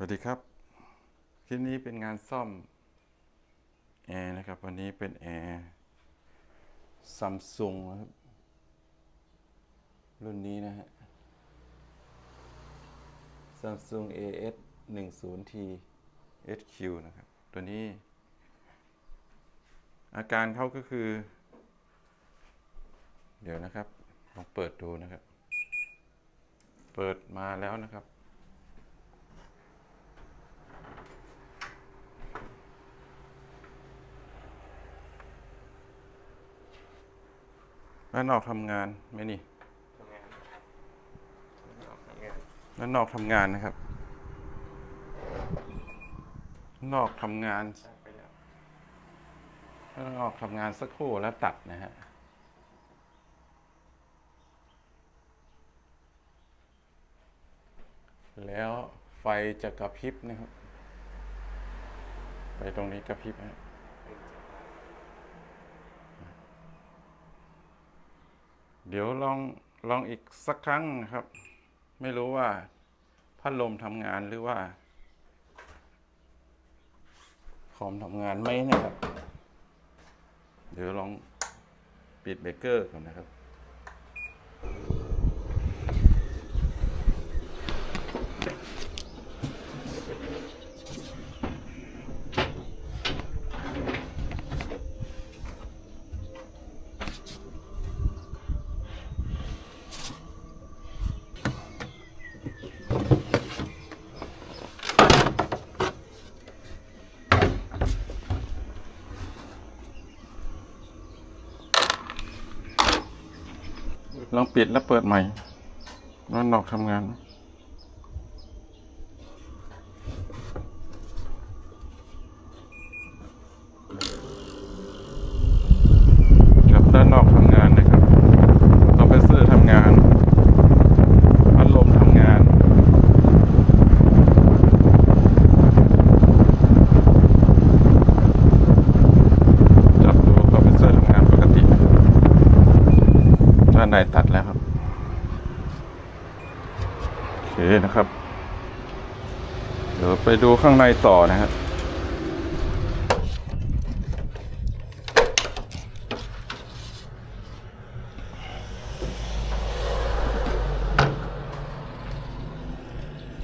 สวัสดีครับ คลิปนี้เป็นงานซ่อมแอร์นะครับ วันนี้เป็นแอร์ซัมซุงนะครับ รุ่นนี้นะฮะ Samsung AS 1 0 T HQ นะครับ ตัวนี้ อาการเขาก็คือ เดี๋ยวนะครับ ลองเปิดดูนะครับ เปิดมาแล้วนะครับ นนอกทำงานไหมนี่ทำงานออกทำงานด้านนอกทำงานนะครับด้านนอกทำงานช่างไปแล้วด้านนอกทำงานสักครู่แล้วตัดนะฮะแล้วไฟจะกระพริบนะครับไฟตรงนี้กระพริบนะ เดี๋ยวลองลองอีกสักครั้งนะครับ ไม่รู้ว่าพัดลมทำงานหรือว่าคอมทำงานไหมนะครับ เดี๋ยวลองปิดเบรกเกอร์ก่อนนะครับ ปิดแล้วเปิดใหม่แล้วนนอกทำงาน ครับด้านนอกทำงานนะครับคอมเพรสเซอร์ทำงานพัดลมทำงาน จับดูคอมเพรสเซอร์ทำงานปกตินะครับ ด้านในตัดแล้วครับ โอเคนะครับ เดี๋ยวไปดู ข้างในต่อนะครับ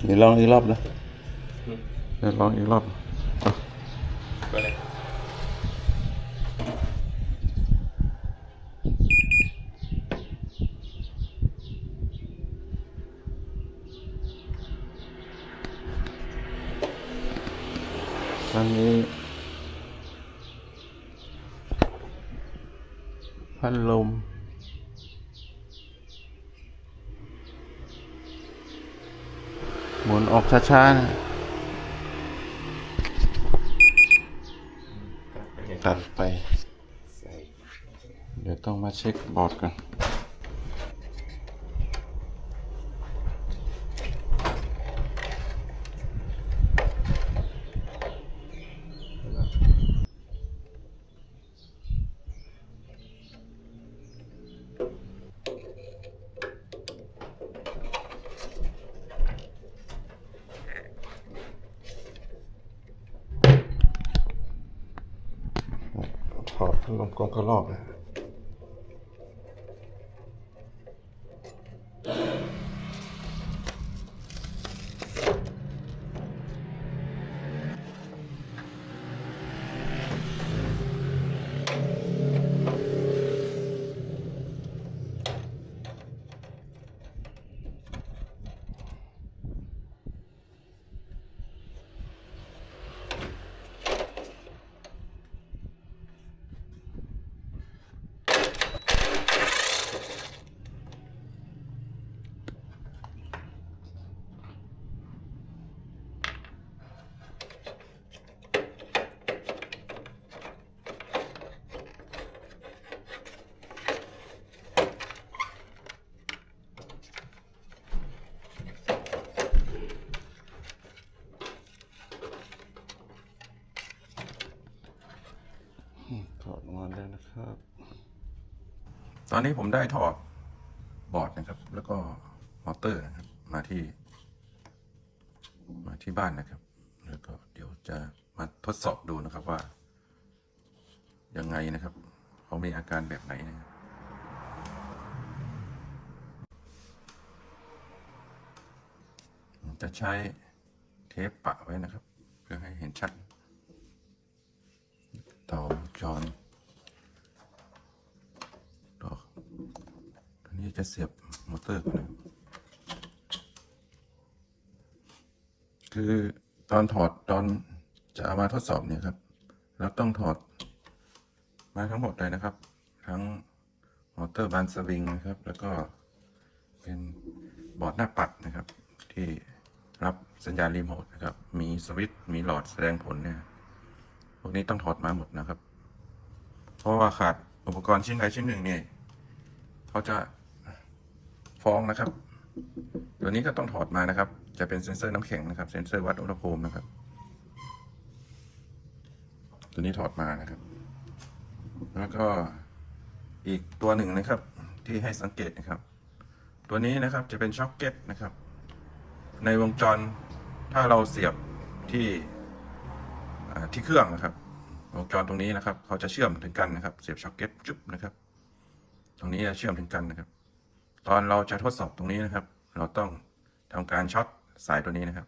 เดี๋ยวลองอีกรอบนะเดี๋ยวลองอีกรอบ ก็เลย ตอนนี้พัดลม หมุนออก ช้าๆนะตัดไปเห็นตัดไปใส่เดี๋ยวต้องมาเช็คบอร์ดกัน กองกระรอกนะ อนนี้ผมได้ถอดบอร์ดนะครับ แล้วก็มอเตอร์นะครับ มาที่ มาที่บ้านนะครับ แล้วก็เดี๋ยวจะมาทดสอบดูนะครับว่า ยังไงนะครับเขามีอาการแบบไหนนะครับจะใช้เทปปะไว้นะครับ เพื่อให้เห็นชัดต่อจรต่อตอนนี้ จะเสียบมอเตอร์ก่อนนะครับคือตอนถอดตอนจะเอามาทดสอบเนี่ยครับเราต้องถอดมาทั้งหมดเลยนะครับ ทั้งมอเตอร์บานสวิงนะครับ แล้วก็เป็นบอร์ดหน้าปัดนะครับ ที่รับสัญญาณรีโมทนะครับ มีสวิตช์มีหลอดแสดงผลเนี่ยพวกนี้ต้องถอดมาหมดนะครับ เพราะว่าขาดอุปกรณ์ชิ้นใดชิ้นหนึ่งเนี่ยเขาจะ ฟ้องนะครับ ตัวนี้ก็ต้องถอดมานะครับ จะเป็นเซ็นเซอร์น้ำแข็งนะครับ เซ็นเซอร์วัดอุณหภูมินะครับ ตัวนี้ถอดมานะครับ แล้วก็อีกตัวหนึ่งนะครับ ที่ให้สังเกตนะครับ ตัวนี้นะครับจะเป็นช็อคเก็ตนะครับ ในวงจรถ้าเราเสียบที่ที่เครื่องนะครับวงจรตรงนี้นะครับ เขาจะเชื่อมถึงกันนะครับ เสียบช็อคเก็ตจุ๊บนะครับ ตรงนี้จะเชื่อมถึงกันนะครับ ตอนเราจะทดสอบตรงนี้นะครับ เราต้องทำการช็อตสายตัวนี้นะครับ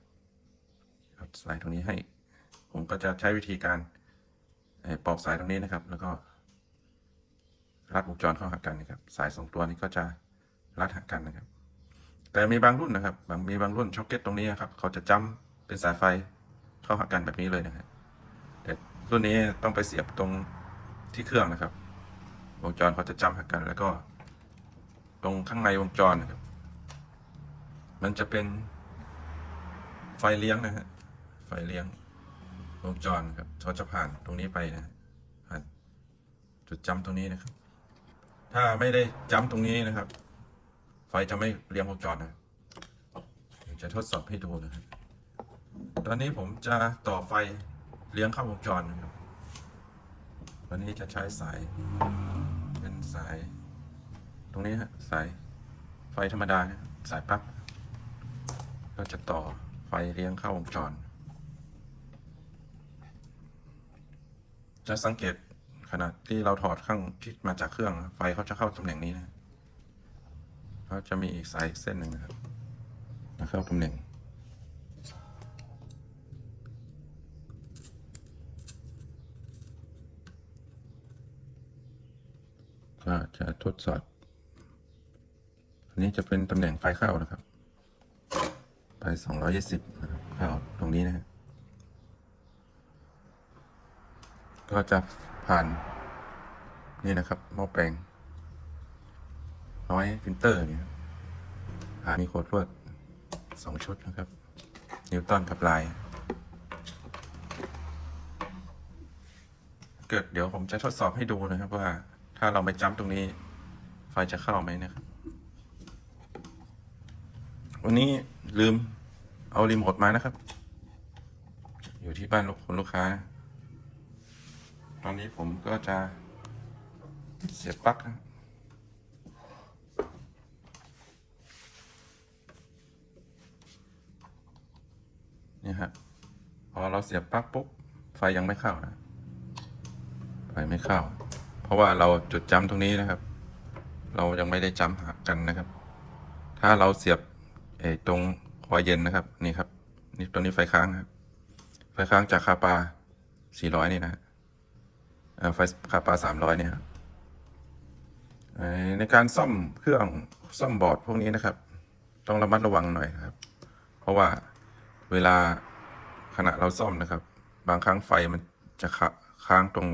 สายตรงนี้ให้ ผมก็จะใช้วิธีการปอกสายตรงนี้นะครับ แล้วก็รัดวงจรเข้าหากันนะครับ สายสองตัวนี้ก็จะรัดหากันนะครับ แต่มีบางรุ่นนะครับ บางมีบางรุ่นช็อคเก็ตตรงนี้นครับ เขาจะจ้ำเป็นสายไฟเข้าหากันแบบนี้เลยนะครับแต่รุ่นนี้ต้องไปเสียบตรงที่เครื่องนะครับ วงจรเขาจะจ้ำหากันแล้วก็ รงข้างในวงจรนะครับ มันจะเป็นไฟเลี้ยงนะฮะ ไฟเลี้ยงวงจรครับเขาจะผ่านตรงนี้ไปนะผ่านจุดจำตรงนี้นะครับ ถ้าไม่ได้จำตรงนี้นะครับ ไฟจะไม่เลี้ยงวงจรนะจะทดสอบให้ดูนะครับ ตอนนี้ผมจะต่อไฟเลี้ยงเข้าวงจรนะครับ วันนี้จะใช้สายเป็นสาย รงนี้ฮะสายไฟธรรมดาสายปลั๊กก็จะต่อไฟเลี้ยงเข้าวงจร จะสังเกตขนาดที่เราถอดข้างที่มาจากเครื่อง ไฟเขาจะเข้าตำแหน่งนี้นะเขาจะมีอีกสายเส้นหนึ่งนะครับมาเข้าตำแหน่งก็จะทดสอบ นนี้จะเป็นตำแหน่งไฟเข้านะครับไฟสองร้อยี่สิบนะครับเข้าตรงนี้นะฮะก็จะผ่าน นี่นะครับหม้อแปลง น้อยฟิลเตอร์เนี่ยผ่านมีโคดลวดสองชุดนะครับ นิวตันกับลาย เกิดเดี๋ยวผมจะทดสอบให้ดูนะครับว่าถ้าเราไปจ้ำตรงนี้ ไฟจะเข้าไหมนะครับ วันนี้ลืมเอารีโมทมานะครับ อยู่ที่บ้านลูกคนลูกค้า ตอนนี้ผมก็จะเสียบปลั๊กนะนี่ฮะพอเราเสียบปลั๊กปุ๊บ ไฟยังไม่เข้านะ ไฟไม่เข้า เพราะว่าเราจุดจำตรงนี้นะครับ เรายังไม่ได้จำหากันนะครับ ถ้าเราเสียบ ตรงคอยเย็นนะครับนี่ครับ นี่ตัวนี้ไฟค้างครับ ไฟค้างจากคาปา400นี่นะฮะเอ่อไฟคาปา300เนี่ยครับเอ่อในการซ่อมเครื่องซ่อมบอร์ดพวกนี้นะครับ ต้องระมัดระวังหน่อยครับ เพราะว่าเวลาขณะเราซ่อมนะครับ บางครั้งไฟมันจะค้าค้างตรง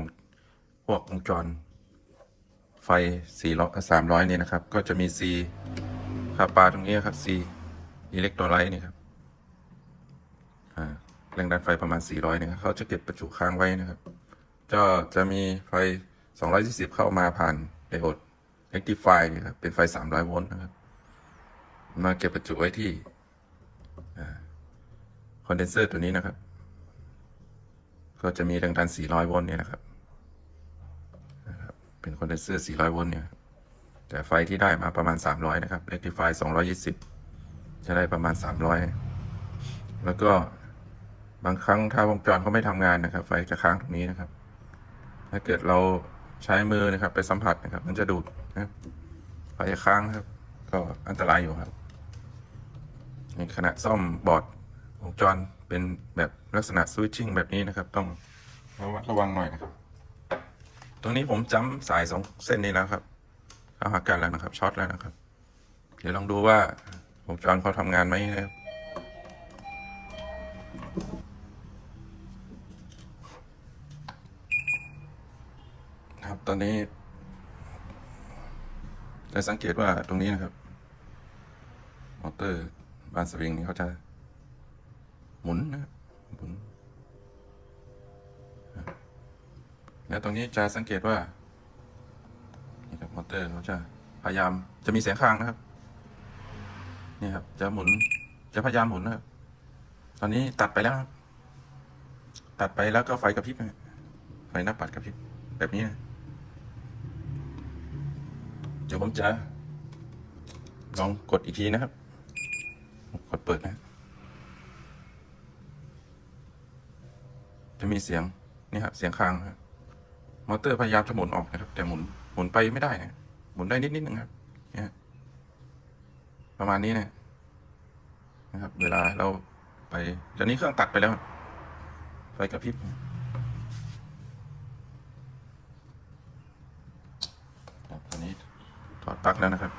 พวกวงจร ไฟ400 300 นี่นะครับ ก็จะมี C คาปาตรงนี้ครับ C อิเล็กโทรไลท์นี่ครับแรงดันไฟประมาณ 400นี่ครับเขาจะเก็บประจุค้างไว้นะครับ ก็จะมีไฟ 220 เข้ามาผ่านไดโอด rectify นี่ครับเป็นไฟ 300 โวลต์นะครับ มาเก็บประจุไว้ที่คอนเดนเซอร์ตัวนี้นะครับ ก็จะมีแรงดัน 400 โวลต์เนี่ยนะครับเป็นคอนเดนเซอร์ 400 โวลต์เนี่ย แต่ไฟที่ได้มาประมาณ 300 นะครับ rectify 220 จะได้ประมาณ 300 แล้วก็บางครั้งถ้าวงจรเขาไม่ทำงานนะครับ ไฟจะค้างตรงนี้นะครับ ถ้าเกิดเราใช้มือนะครับ ไปสัมผัสนะครับ มันจะดูดนะไฟจะค้างครับ ก็อันตรายอยู่ครับ ในขณะซ่อมบอร์ดวงจรเป็นแบบลักษณะสวิตชิ่งแบบนี้นะครับ ต้องระมัดระวังหน่อยนะครับ ตรงนี้ผมจำสายสองเส้นนี้แล้วครับ เข้าหากันแล้วนะครับช็อตแล้วนะครับ เดี๋ยวลองดูว่า วงจรเขาทำงานไหมนะครับครับตอนนี้จะสังเกตว่าตรงนี้นะครับ มอเตอร์บานสวิงนี้เขาจะ หมุนนะครับหมุนแล้วตรงนี้จะสังเกตว่านี่ครับมอเตอร์เขาจะพยายามจะมีเสียงค้างนะครับ นี่ครับ จะหมุน จะพยายามหมุนนะครับ ตอนนี้ตัดไปแล้วครับ ตัดไปแล้วก็ไฟกระพริบนะไฟหน้าปัดกระพริบ แบบนี้นะเดี๋ยวผมจะลองกดอีกทีนะครับ กดเปิดนะ จะมีเสียงนี่ครับเสียงค้างครับมอเตอร์พยายามจะหมุนออกนะครับ แต่หมุนหมุนไปไม่ได้นะหมุนได้นิดนิดนึงครับ ประมาณนี้นะนะครับ เวลาเราไปตอนนี้เครื่องตัดไปแล้วไฟกระพริบตอนนี้ถอดปลั๊กแล้วนะครับ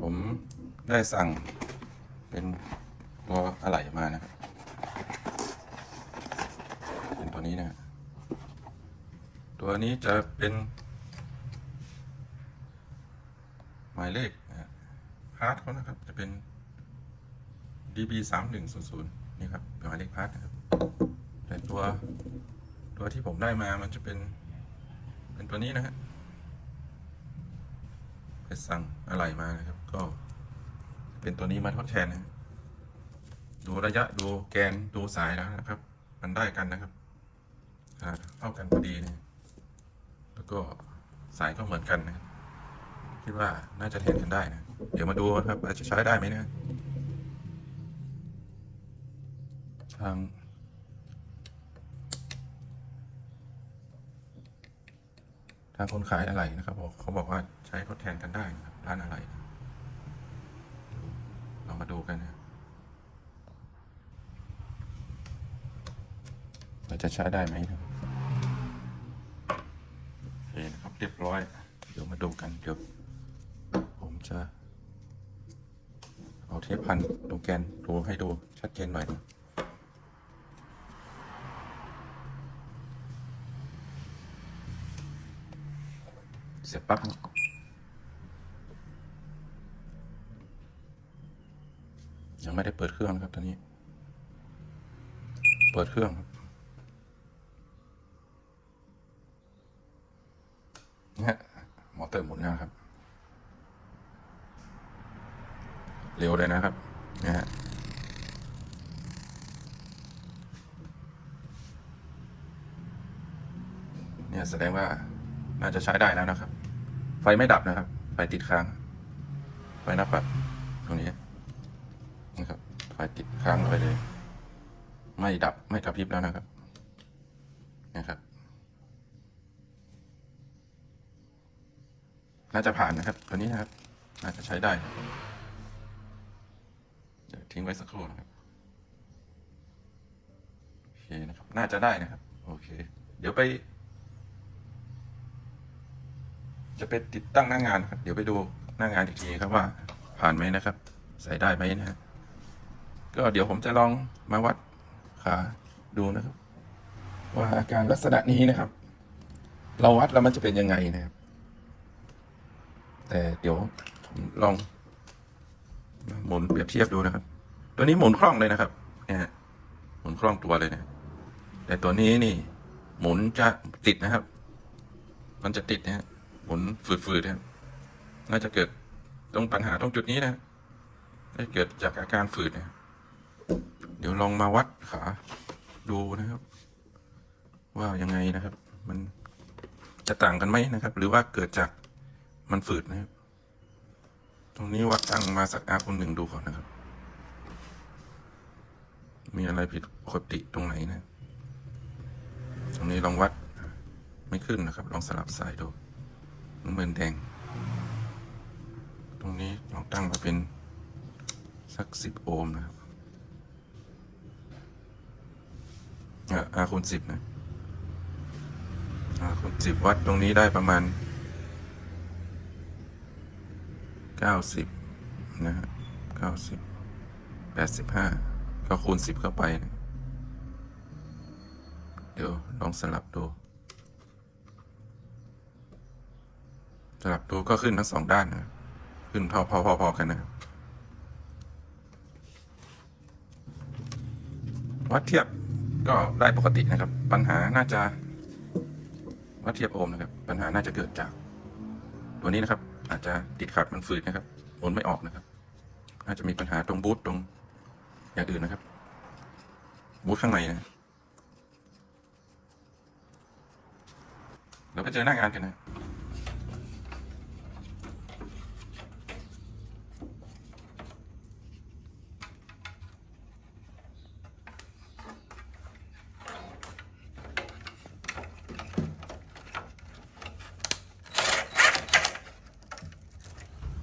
ผมได้สั่งเป็น ตัวอะไหล่มานะครับเป็นตัวนี้นะฮะตัวนี้จะเป็นหมายเลขฮะพาร์ทเขานะครับ จะเป็น DB สามหนึ่งศูนย์ศูนย์นี่ครับเป็นหมายเลขพาร์ทนะครับแต่ตัวตัวที่ผมได้มามันจะเป็น เป็นตัวนี้นะฮะไปสั่งอะไรมานะครับ ก็เป็นตัวนี้มาทดแทนนะ ดูระยะดูแกนดูสายแล้วนะครับ มันได้กันนะครับเท่ากันพอดีนะแล้วก็สายก็เหมือนกันนะครับคิดว่าน่าจะแทนกันได้นะ เดี๋ยวมาดูนะครับ อาจจะใช้ได้ไหมนะทางทางคนขายอะไรนะครับบอกเขาบอกว่าใช้ทดแทนกันได้นะครับร้านอะไรเรามาดูกันนะ ว่าจะใช้ได้ไหมนะโอเคนะครับเรียบร้อย เดี๋ยวมาดูกันเดี๋ยวผมจะ เอาเทปพันตรงแกนดูให้ดูชัดเจนหน่อยนะเสียบปั๊บยังไม่ได้เปิดเครื่องครับตอนนี้ เปิดเครื่องครับนะฮะมอเตอร์หมุนแล้วครับ เร็ วเลยนะครับนะฮะเนี่ยแสดงว่าน่าจะใช้ได้แล้วนะครับ ไฟไม่ดับนะครับ ไฟติดค้าง ไฟน้าปัดตรงนี้นะครับ ไฟติดค้างไปเลย ไม่ดับไม่กระพริบแล้วนะครับ นะครับ น่าจะผ่านนะครับ ตัวนี้นะครับ น่าจะใช้ได้ ทิ้งไว้สักครู่นะครับโอเคนะครับ น่าจะได้นะครับ โอเค เดี๋ยวไป จะไปติดตั้งหน้างานครับ เดี๋ยวไปดูหน้างานอีกทีครับว่า ผ่านไหมนะครับ ใส่ได้ไหมนะฮะก็เดี๋ยวผมจะลองมาวัดขาดูนะครับ ว่าอาการลักษณะนี้นะครับ เราวัดแล้วมันจะเป็นยังไงนะครับ แต่เดี๋ยวผมลองหมุนเปรียบเทียบดูนะครับ ตัวนี้หมุนคล่องเลยนะครับเนี่ยฮะหมุนคล่องตัวเลยนะแต่ตัวนี้นี่ หมุนจะติดนะครับ มันจะติดนะฮะหมุนฝืดๆนะน่าจะเกิดตรงปัญหาตรงจุดนี้นะน่าจะเกิดจากอาการฝืดนะเดี๋ยวลองมาวัดขาดูนะครับ ว่ายังไงนะครับ มันจะต่างกันไหมนะครับ หรือว่าเกิดจากมันฝืดนะครับ ตรงนี้วัดตั้งมาสักอาคนหนึ่งดูก่อนนะครับ มีอะไรผิดปกติตรงไหนนะ ตรงนี้ลองวัด ไม่ขึ้นนะครับ ลองสลับสายดูน้ำเงินแดง ตรงนี้ลองตั้งมาเป็นสักสิบโอห์มนะครับอ่าคูณสิบนะอาคูณสิบวัดตรงนี้ได้ประมาณเก้าสิบนะฮะเก้าสิบแปดสิบห้า ก็คูณสิบเข้าไปนะเดี๋ยวลองสลับดู สลับดูก็ขึ้นทั้งสองด้านนะขึ้นพอพอพอพอกันนะครับวัดเทียบก็ได้ปกตินะครับ ปัญหาน่าจะวัดเทียบโอห์มนะครับ ปัญหาน่าจะเกิดจาก ตัวนี้นะครับ อาจจะติดขัดมันฝืดนะครับโอนไม่ออกนะครับ อาจจะมีปัญหาตรงบูทตรง อย่างอื่นนะครับบูทข้างในนะเราไปเจอหน้างานกันนะ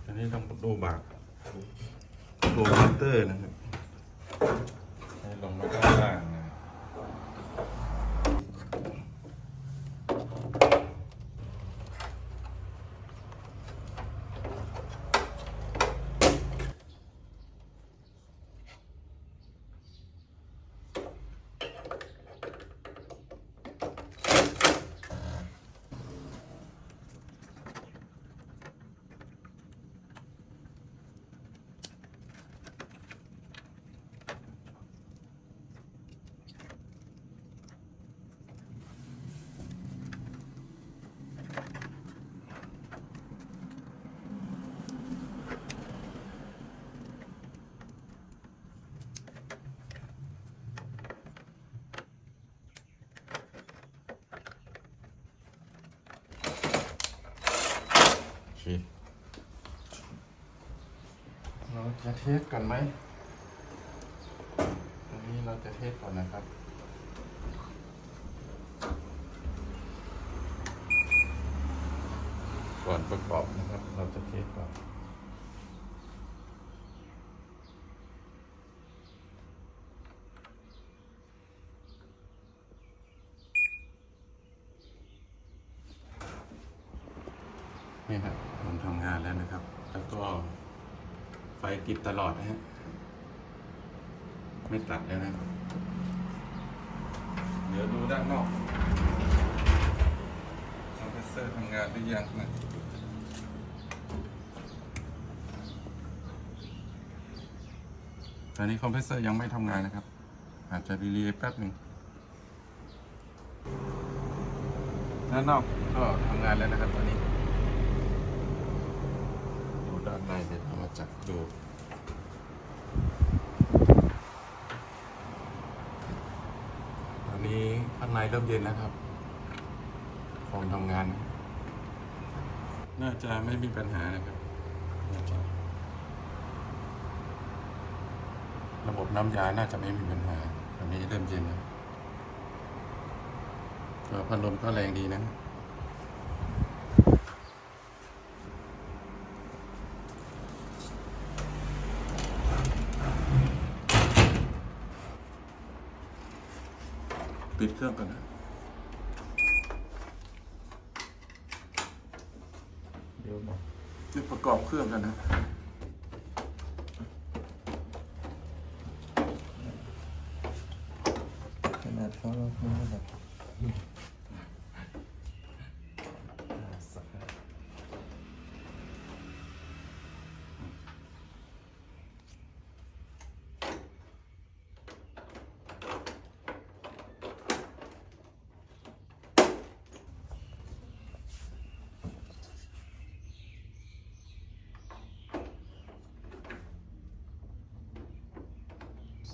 อันนี้ต้องดูบากดูมอเตอร์นะครับ ให้ลงมาด้านล่างนะ โอเคเรา จะเทสกันไหมอันนี้เราจะเทสก่อนนะครับก่อนประกอบนะครับ เราจะเทสก่อนนี่ครับผมทำงานแล้วนะครับ แล้วก็ ไฟติดตลอดนะฮะ ไม่ตัดแล้วนะ เดี๋ยวดูด้านนอกคอมเพรสเซอร์ทำงานหรือยังนะตอนนี้คอมเพรสเซอร์ยังไม่ทำงานนะครับ อาจจะดีเลย์แป๊บหนึ่งด้านนอกก็ทำงานแล้วนะครับตอนนี้ ดูด้านในเดี๋ยวเรามาจับดูตอนนี้ข้างในเริ่มเย็นแล้วครับฟอร์มทำงาน น่าจะไม่มีปัญหานะครับน่าจะระบบน้ำยาน่าจะไม่มีปัญหาตอนนี้เริ่มเย็นแล้วก็พัดลมก็แรงดีนะ ปิดเครื่องก่อนนะ เดี๋ยวบอกจะประกอบเครื่องกันนะ ขนาดเขาไม่แบบสัก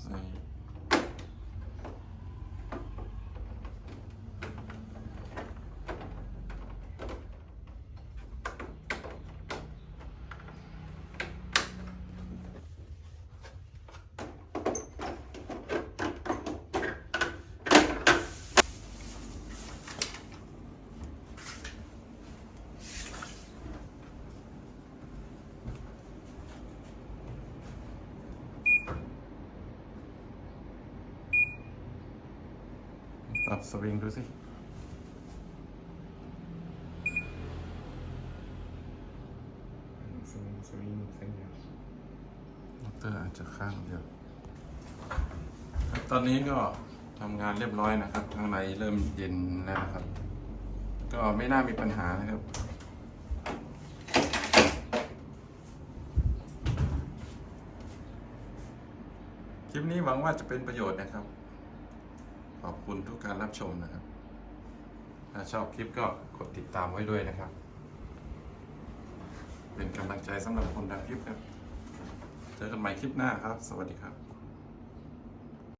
ใส่ ปรับสวิงดูสิสวิงสวิงสวิงมอเตอร์อาจจะข้างเดียวครับตอนนี้ก็ทำงานเรียบร้อยนะครับ ข้างในเริ่มเย็นแล้วนะครับ ก็ไม่น่ามีปัญหานะครับคลิปนี้หวังว่าจะเป็นประโยชน์นะครับ ขอบคุณทุกการรับชมนะครับ ถ้าชอบคลิปก็กดติดตามไว้ด้วยนะครับ เป็นกำลังใจสำหรับคนทำคลิปครับ เจอกันใหม่คลิปหน้าครับ สวัสดีครับ